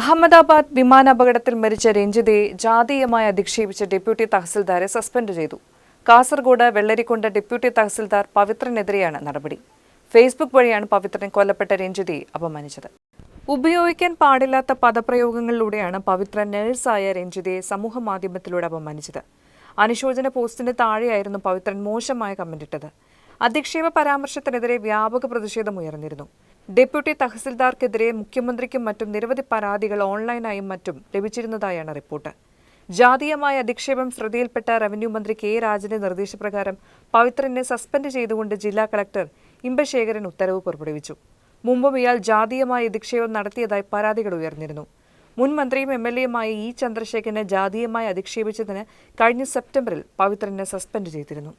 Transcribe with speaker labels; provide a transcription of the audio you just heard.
Speaker 1: അഹമ്മദാബാദ് വിമാനാപകടത്തിൽ മരിച്ച രഞ്ജിതയെ ജാതീയമായി അധിക്ഷേപിച്ച ഡെപ്യൂട്ടി തഹസിൽദാരെ സസ്പെൻഡ് ചെയ്തു. കാസർഗോഡ് വെള്ളരിക്കൊണ്ട ഡെപ്യൂട്ടി തഹസിൽദാർ പവിത്രനെതിരെയാണ് നടപടി. ഫേസ്ബുക്ക് വഴിയാണ് പവിത്രൻ കൊല്ലപ്പെട്ട രഞ്ജിതയെ അപമാനിച്ചത്. ഉപയോഗിക്കാൻ പാടില്ലാത്ത പദപ്രയോഗങ്ങളിലൂടെയാണ് പവിത്ര നഴ്സായ രഞ്ജിതയെ സമൂഹ മാധ്യമത്തിലൂടെ അപമാനിച്ചത്. അനുശോചന പോസ്റ്റിന് താഴെയായിരുന്നു പവിത്രൻ മോശമായ കമന്റിട്ടത് അധിക്ഷേപ പരാമർശത്തിനെതിരെ വ്യാപക പ്രതിഷേധം ഉയർന്നിരുന്നു. ഡെപ്യൂട്ടി തഹസിൽദാർക്കെതിരെ മുഖ്യമന്ത്രിക്കും മറ്റും നിരവധി പരാതികൾ ഓൺലൈനായും മറ്റും ലഭിച്ചിരുന്നതായാണ് റിപ്പോർട്ട്. ജാതീയമായ അധിക്ഷേപം ശ്രദ്ധയിൽപ്പെട്ട റവന്യൂ മന്ത്രി കെ രാജന്റെ നിർദ്ദേശപ്രകാരം പവിത്രനെ സസ്പെൻഡ് ചെയ്തുകൊണ്ട് ജില്ലാ കളക്ടർ ഇമ്പശേഖരൻ ഉത്തരവ് പുറപ്പെടുവിച്ചു. മുമ്പും ഇയാൾ ജാതീയമായ അധിക്ഷേപം നടത്തിയതായി പരാതികൾ ഉയർന്നിരുന്നു. മുൻ മന്ത്രിയും എം എൽ എയുമായ ഇ ചന്ദ്രശേഖരനെ ജാതീയമായി അധിക്ഷേപിച്ചതിന് കഴിഞ്ഞ സെപ്റ്റംബറിൽ പവിത്രനെ സസ്പെൻഡ് ചെയ്തിരുന്നു.